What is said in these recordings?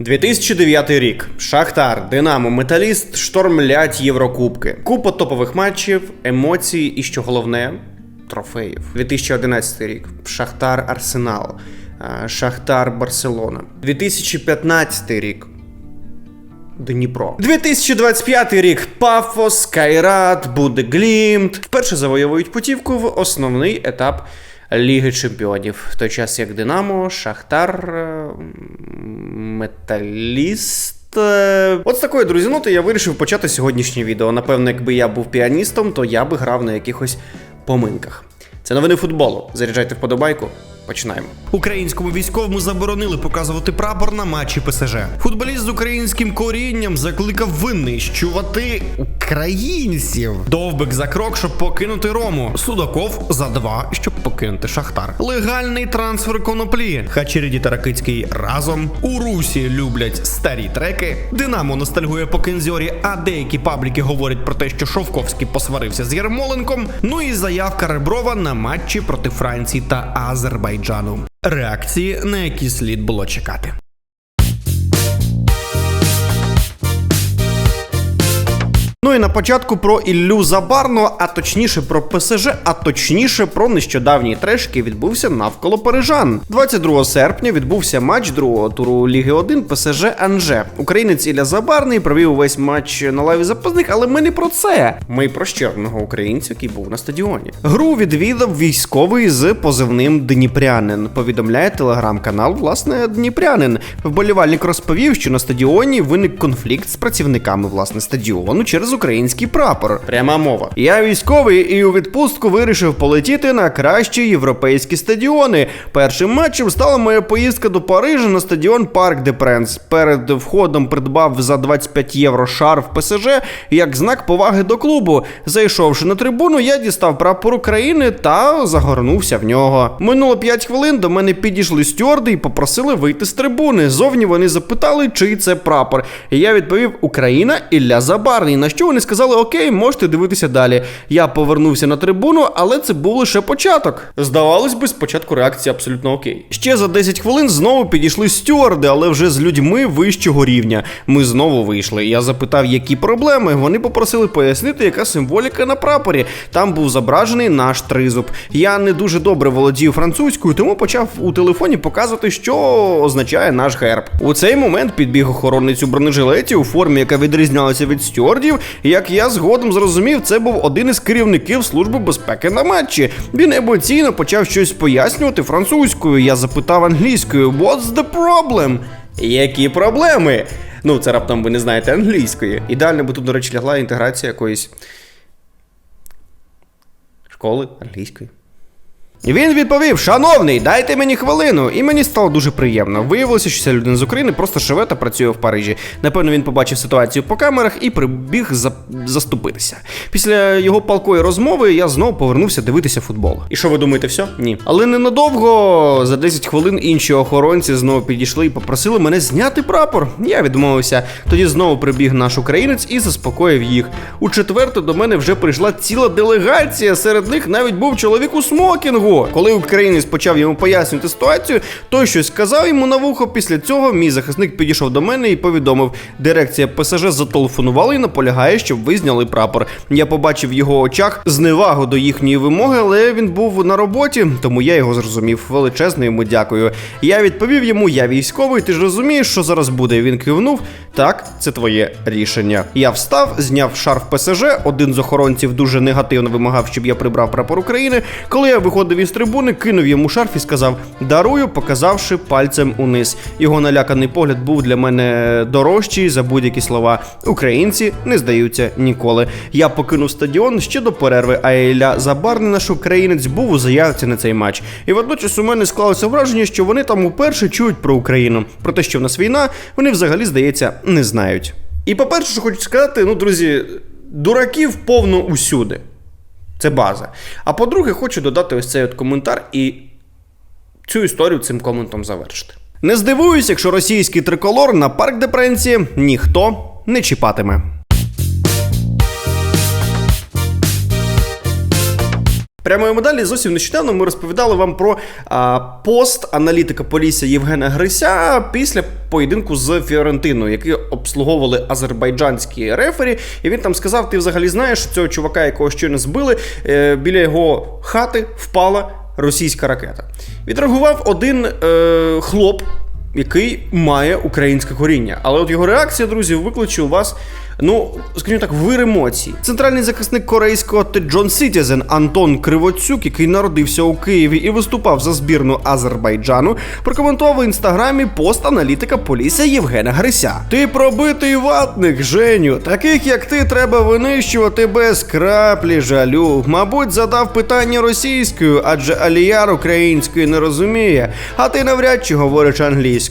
2009 рік. Шахтар, Динамо, Металіст штормлять Єврокубки. Купа топових матчів, емоцій і що головне трофеїв. 2011 рік. Шахтар Арсенал. е, Шахтар Барселона. 2015 рік. Дніпро. 2025 рік. Пафос, Кайрат, Будеглімт. Вперше завойовують путівку в основний етап Ліги Чемпіонів. В той час як Динамо, Шахтар, е, Металіст. е. От з такої друзі, ноти я вирішив почати сьогоднішнє відео. Напевно, якби я був піаністом, то я би грав на якихось поминках. Це новини футболу. Заряджайте вподобайку. Починаємо. Українському військовому заборонили показувати прапор на матчі ПСЖ. Футболіст з українським корінням закликав винищувати українців. Довбик за крок, щоб покинути Рому. Судаков за два, щоб покинути Шахтар. Легальний трансфер коноплі. Хачеріді та Ракицький разом. У Русі люблять старі треки. Динамо ностальгує по Кензьорі, а деякі пабліки говорять про те, що Шовковський посварився з Ярмоленком. Ну і заявка Реброва на матчі проти Франції та Азербайджану. Реакції, на які слід було чекати. Ну і на початку про Іллю Забарну, а точніше про ПСЖ, а точніше про нещодавній треш, який відбувся навколо парижан. 22 серпня відбувся матч другого туру Ліги 1 ПСЖ Анже. Українець Ілля Забарний провів увесь матч на лаві запасних, але ми не про це. Ми про ще одного українця, який був на стадіоні. Гру відвідав військовий з позивним Дніпрянин. Повідомляє телеграм-канал, власне, Дніпрянин. Вболівальник розповів, що на стадіоні виник конфлікт з працівниками власне стадіону через український прапор. Пряма мова. Я військовий і у відпустку вирішив полетіти на кращі європейські стадіони. Першим матчем стала моя поїздка до Парижа на стадіон Парк де Пренс. Перед входом придбав за 25 євро шарф ПСЖ як знак поваги до клубу. Зайшовши на трибуну, я дістав прапор України та загорнувся в нього. Минуло 5 хвилин. До мене підійшли стюарди і попросили вийти з трибуни. Зовні вони запитали, чий це прапор. І я відповів: Україна Ілля Забарний. На що вони сказали: Окей, можете дивитися далі. Я повернувся на трибуну, але це був лише початок. Здавалось би, спочатку реакція абсолютно окей. Ще за 10 хвилин знову підійшли стюарди, але вже з людьми вищого рівня. Ми знову вийшли. Я запитав, які проблеми. Вони попросили пояснити, яка символіка на прапорі. Там був зображений наш тризуб. Я не дуже добре володію французькою, тому почав у телефоні показувати, що означає наш герб. У цей момент підбіг охоронець у бронежилеті у формі, яка відрізнялася від стюардів. Як я згодом зрозумів, це був один із керівників служби безпеки на матчі. Він емоційно почав щось пояснювати французькою. Я запитав англійською: What's the problem? Які проблеми? Ну, це раптом ви не знаєте англійської. Ідеально би тут, до речі, лягла інтеграція якоїсь школи англійської. Він відповів: Шановний, дайте мені хвилину. І мені стало дуже приємно. Виявилося, що ця людина з України просто живе та працює в Парижі. Напевно, він побачив ситуацію по камерах і прибіг за... заступитися. Після його палкої розмови я знову повернувся дивитися футбол. І що ви думаєте, все? Ні. Але ненадовго, за 10 хвилин інші охоронці знову підійшли і попросили мене зняти прапор. Я відмовився. Тоді знову прибіг наш українець і заспокоїв їх. У четверте до мене вже прийшла ціла делегація. Серед них навіть був чоловік у смокінгу. Коли українець почав йому пояснювати ситуацію, той щось сказав йому на вухо. Після цього мій захисник підійшов до мене і повідомив: дирекція ПСЖ зателефонувала і наполягає, щоб ви зняли прапор. Я побачив в його очах зневагу до їхньої вимоги, але він був на роботі, тому я його зрозумів. Величезно йому дякую. Я відповів йому: я військовий, ти ж розумієш, що зараз буде. Він кивнув. Так, це твоє рішення. Я встав, зняв шарф ПСЖ. Один з охоронців дуже негативно вимагав, щоб я прибрав прапор України. Коли я виходив із трибуни, кинув йому шарф і сказав: Дарую, показавши пальцем униз. Його наляканий погляд був для мене дорожчий за будь-які слова. Українці не здаються ніколи. Я покинув стадіон ще до перерви, а Ілля Забарний, наш українець, був у заявці на цей матч. І водночас у мене склалося враження, що вони там уперше чують про Україну. Про те, що в нас війна, вони взагалі, здається, не знають. І по-перше, що хочу сказати, ну, друзі, дураків повно усюди. Це база. А по-друге, хочу додати ось цей от коментар і цю історію цим коментом завершити. Не здивуюсь, якщо російський триколор на парк депренції ніхто не чіпатиме. Прямо далі зовсім нещодавно ми розповідали вам про а, пост аналітика Полісся Євгена Грися після поєдинку з Фіорентиною, який обслуговували азербайджанські рефері. І він там сказав: ти взагалі знаєш, цього чувака, якого щойно збили, е, біля його хати впала російська ракета. Відреагував один е, хлоп, який має українське коріння. Але от його реакція, друзі, викличе у вас. Ну, скажімо так, вир емоцій. Центральний захисник корейського Джон Сітізен Антон Кривоцюк, який народився у Києві і виступав за збірну Азербайджану, прокоментував в інстаграмі пост аналітика Полісся Євгена Грися. Ти пробитий ватник, Женю. Таких як ти треба винищувати без краплі жалю. Мабуть, задав питання російською, адже аліяр української не розуміє, а ти навряд чи говориш англійською.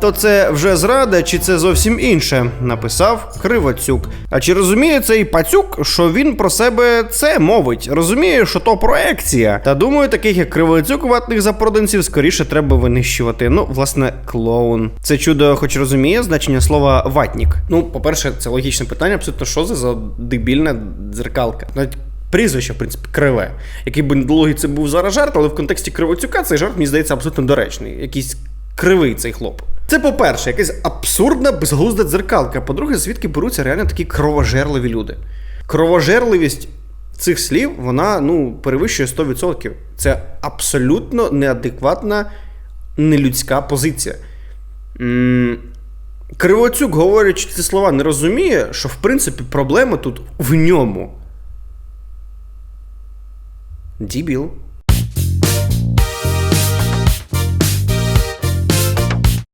То це вже зрада, чи це зовсім інше? Написав Кривоцюк. А чи розуміє цей пацюк, що він про себе це мовить? Розуміє, що то проекція. Та думаю, таких як Кривоцюк ватних запроданців скоріше треба винищувати. Ну, власне, клоун. Це чудо, хоч розуміє значення слова ватнік. Ну, по-перше, це логічне питання, абсолютно що це за дебільна дзеркалка. Навіть Прізвище, в принципі, криве. Який би недолугий це був зараз жарт, але в контексті Кривоцюка цей жарт, мені здається, абсолютно доречний. Якийсь кривий цей хлоп. Це по-перше, якась абсурдна, безглузда дзеркалка. По-друге, звідки беруться реально такі кровожерливі люди. Кровожерливість цих слів, вона ну, перевищує 100%. Це абсолютно неадекватна, нелюдська позиція. Кривоцюк, говорячи ці слова, не розуміє, що в принципі проблема тут в ньому. Дібіл.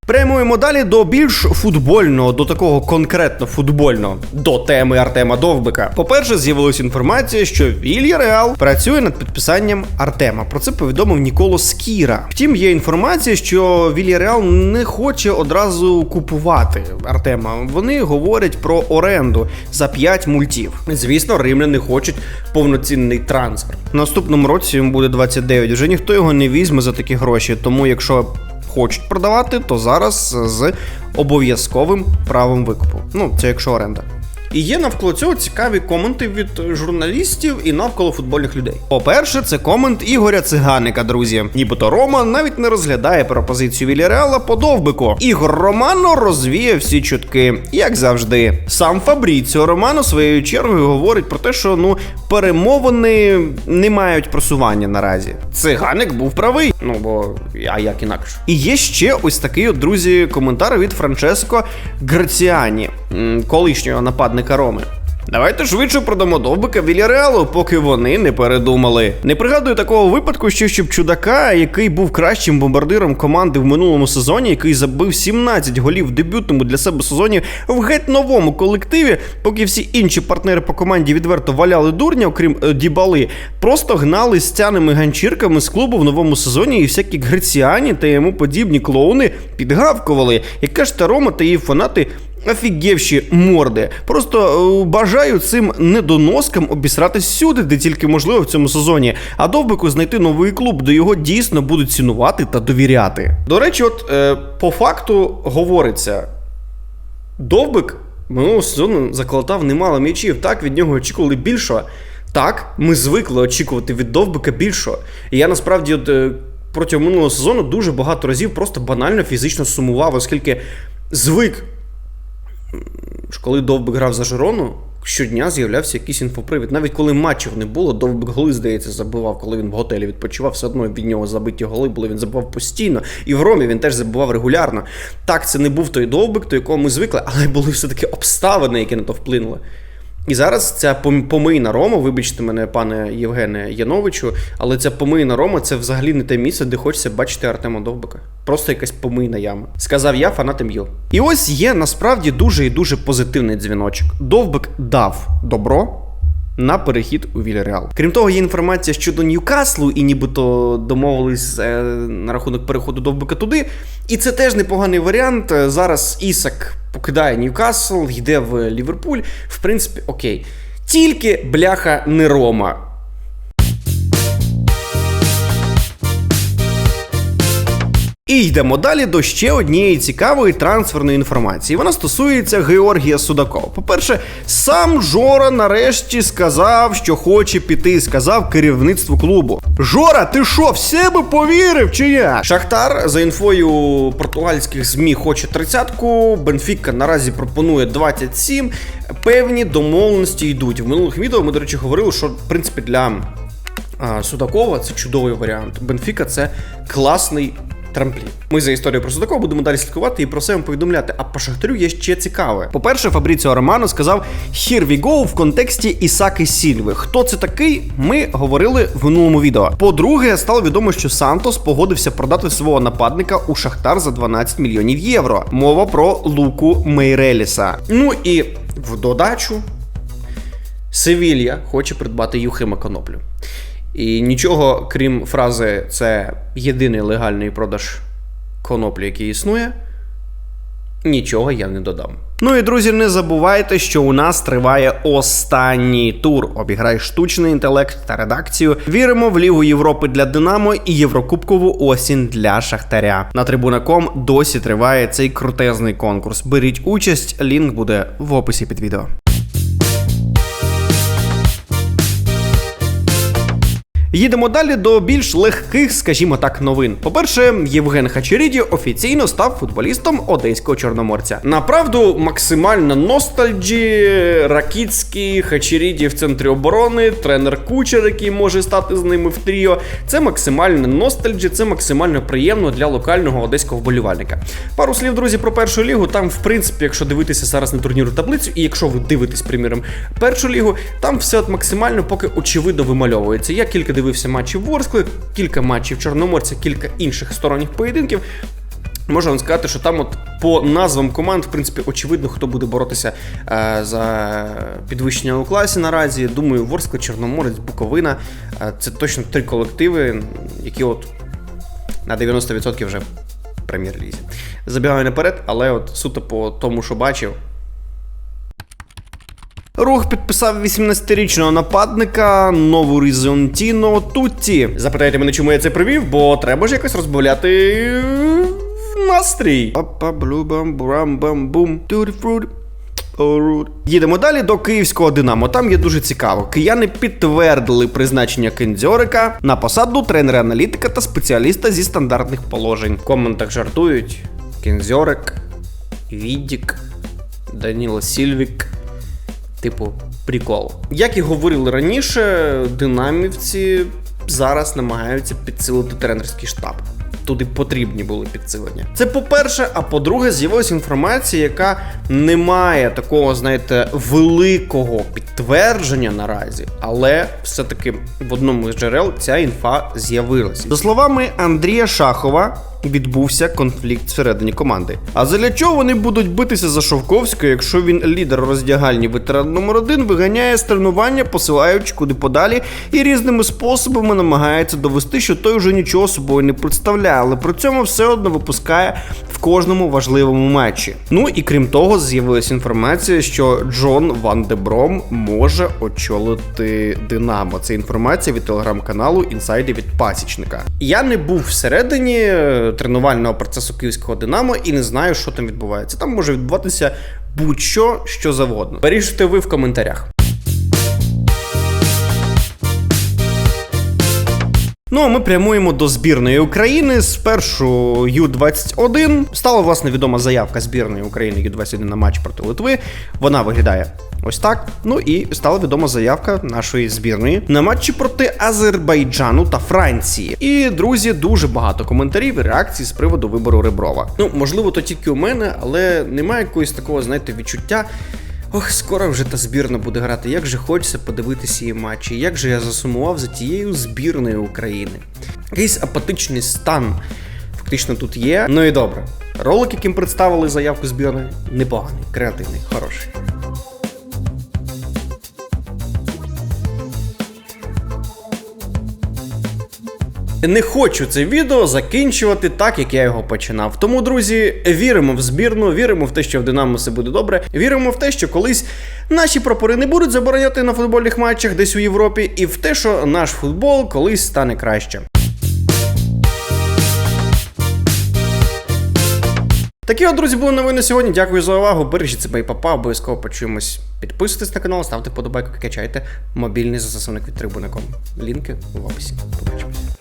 Прямуємо далі до більш футбольного, до такого конкретно футбольного, до теми Артема Довбика. По-перше, з'явилася інформація, що Вілья Реал працює над підписанням Артема. Про це повідомив Ніколо Скіра. Втім, є інформація, що Вілья Реал не хоче одразу купувати Артема. Вони говорять про оренду за 5 мультів. Звісно, римляни хочуть повноцінний трансфер. В наступному році йому буде 29. Вже ніхто його не візьме за такі гроші. Тому, якщо хочуть продавати, то зараз з обов'язковим правом викупу. Ну, це якщо оренда. І є навколо цього цікаві коменти від журналістів і навколо футбольних людей. По-перше, це комент Ігоря Циганика, друзі. Нібито Рома навіть не розглядає пропозицію Віліреала по довбику. Ігор Романо розвіяв всі чутки, як завжди. Сам Фабріціо Романо своєю чергою говорить про те, що ну перемовини не мають просування наразі. Циганик був правий. Ну бо а як інакше. І є ще ось такий, от, друзі, коментар від Франческо Граціані, колишнього нападника Роми. Давайте швидше продамо довбика Вільяреалу, поки вони не передумали. Не пригадую такого випадку, що щоб чудака, який був кращим бомбардиром команди в минулому сезоні, який забив 17 голів в дебютному для себе сезоні в геть новому колективі, поки всі інші партнери по команді відверто валяли дурня, окрім е, Дібали, просто гнали стяними ганчірками з клубу в новому сезоні, і всякі греціані та йому подібні клоуни підгавкували. Яка ж та Рома та її фанати Офігівші морди. Просто е, бажаю цим недоноскам обісратись всюди, де тільки можливо в цьому сезоні. А довбику знайти новий клуб, де його дійсно будуть цінувати та довіряти. До речі, от е, по факту говориться: довбик минулого сезону заколотав немало м'ячів. Так, від нього очікували більшого. Так, ми звикли очікувати від довбика більшого. І я насправді от, е, протягом минулого сезону дуже багато разів просто банально фізично сумував, оскільки звик коли Довбик грав за Жирону, щодня з'являвся якийсь інфопривід. Навіть коли матчів не було, Довбик голи, здається, забивав, коли він в готелі відпочивав, все одно від нього забиті голи були, він забивав постійно. І в Ромі він теж забивав регулярно. Так, це не був той Довбик, до якого ми звикли, але були все-таки обставини, які на то вплинули. І зараз ця пом- помийна Рома, вибачте мене, пане Євгене Яновичу, але ця помийна Рома це взагалі не те місце, де хочеться бачити Артема Довбика. Просто якась помийна яма. Сказав я, фанат МЮ. І ось є насправді дуже і дуже позитивний дзвіночок. Довбик дав добро. На перехід у Вільяреал. Крім того, є інформація щодо Ньюкаслу, і нібито домовились е, на рахунок переходу довбика туди. І це теж непоганий варіант. Е, Зараз Ісак покидає Ньюкасл, йде в Ліверпуль. В принципі, окей. Тільки бляха не Рома. І йдемо далі до ще однієї цікавої трансферної інформації. Вона стосується Георгія Судакова. По-перше, сам Жора нарешті сказав, що хоче піти. Сказав керівництву клубу. Жора, ти що, в себе повірив чи я? Шахтар за інфою португальських змі хоче тридцятку. Бенфіка наразі пропонує 27. Певні домовленості йдуть. В минулих відео ми, до речі, говорили, що в принципі для Судакова це чудовий варіант. Бенфіка це класний трамплін. Ми за історією про Судакова будемо далі слідкувати і про вам повідомляти. А по Шахтарю є ще цікаве. По-перше, Фабріціо Романо сказав «Here we go» в контексті Ісаки Сільви. Хто це такий? Ми говорили в минулому відео. По-друге, стало відомо, що Сантос погодився продати свого нападника у Шахтар за 12 мільйонів євро. Мова про Луку Мейреліса. Ну і в додачу Севілья хоче придбати Юхима Коноплю. І нічого, крім фрази, це єдиний легальний продаж коноплі, який існує. Нічого я не додам. Ну і друзі, не забувайте, що у нас триває останній тур. Обіграй штучний інтелект та редакцію. Віримо в Лігу Європи для Динамо і Єврокубкову осінь для Шахтаря. На трибунаком досі триває цей крутезний конкурс. Беріть участь, лінк буде в описі під відео. Їдемо далі до більш легких, скажімо так, новин. По-перше, Євген Хачеріді офіційно став футболістом одеського чорноморця. Направду, максимальна ностальджі, Ракіцький, Хачеріді в центрі оборони, тренер Кучер, який може стати з ними в тріо. Це максимальна ностальджі, це максимально приємно для локального одеського вболівальника. Пару слів, друзі, про першу лігу. Там, в принципі, якщо дивитися зараз на турніру таблицю, і якщо ви дивитесь, приміром, першу лігу, там все от максимально поки очевидно вимальовується. Я кілька дивився матчів Ворскли, кілька матчів Чорноморця, кілька інших сторонніх поєдинків. Можу вам сказати, що там, от по назвам команд, в принципі, очевидно, хто буде боротися е, за підвищення у класі наразі. Думаю, Ворскла, Чорноморець, Буковина е, це точно три колективи, які от на 90% вже в прем'єр-лізі. Забігаю наперед, але от суто по тому, що бачив, Рух підписав 18-річного нападника нову Різонтіно Тутті. Запитайте мене, чому я це привів, бо треба ж якось розбавляти настрій. Папа блюбам бурам бам бум туді. Їдемо далі до київського Динамо. Там є дуже цікаво. Кияни підтвердили призначення Кендзьорика на посаду тренера-аналітика та спеціаліста зі стандартних положень. В коментах жартують: Кензьорик, Віддік, Даніло Сільвік. Типу, прикол. Як і говорили раніше, динамівці зараз намагаються підсилити тренерський штаб. Туди потрібні були підсилення. Це по-перше, а по-друге, з'явилася інформація, яка не має такого, знаєте, великого підтвердження наразі, але все-таки в одному з джерел ця інфа з'явилася. За словами Андрія Шахова, відбувся конфлікт всередині команди. А задля чого вони будуть битися за Шовковського, якщо він лідер роздягальні ветеран номер один виганяє з тренування, посилаючи куди подалі, і різними способами намагається довести, що той вже нічого собою не представляє, але при цьому все одно випускає в кожному важливому матчі. Ну і крім того, з'явилася інформація, що Джон Ван де Бром може очолити Динамо. Це інформація від телеграм-каналу Інсайди від Пасічника. Я не був всередині тренувального процесу київського Динамо і не знаю, що там відбувається. Там може відбуватися будь-що що завгодно. Вирішуйте ви в коментарях. Ну а ми прямуємо до збірної України. Спершу Ю-21 стала власне відома заявка збірної України Ю-21 на матч проти Литви. Вона виглядає ось так. Ну і стала відома заявка нашої збірної на матчі проти Азербайджану та Франції. І друзі, дуже багато коментарів і реакцій з приводу вибору Реброва. Ну можливо, то тільки у мене, але немає якогось такого, знаєте, відчуття. Ох, скоро вже та збірна буде грати. Як же хочеться подивитися її матчі, як же я засумував за тією збірною України. Якийсь апатичний стан фактично тут є. Ну і добре. Ролик, яким представили заявку збірної, непоганий, креативний, хороший. Не хочу це відео закінчувати так, як я його починав. Тому, друзі, віримо в збірну, віримо в те, що в Динамо все буде добре. Віримо в те, що колись наші прапори не будуть забороняти на футбольних матчах десь у Європі, і в те, що наш футбол колись стане краще. Такі от, друзі, були новини сьогодні. Дякую за увагу. Бережіть себе і папа, обов'язково почуємось. Підписуйтесь на канал, ставте подобайку, качайте мобільний застосунок від Трибуником. Лінки в описі. Побачимось.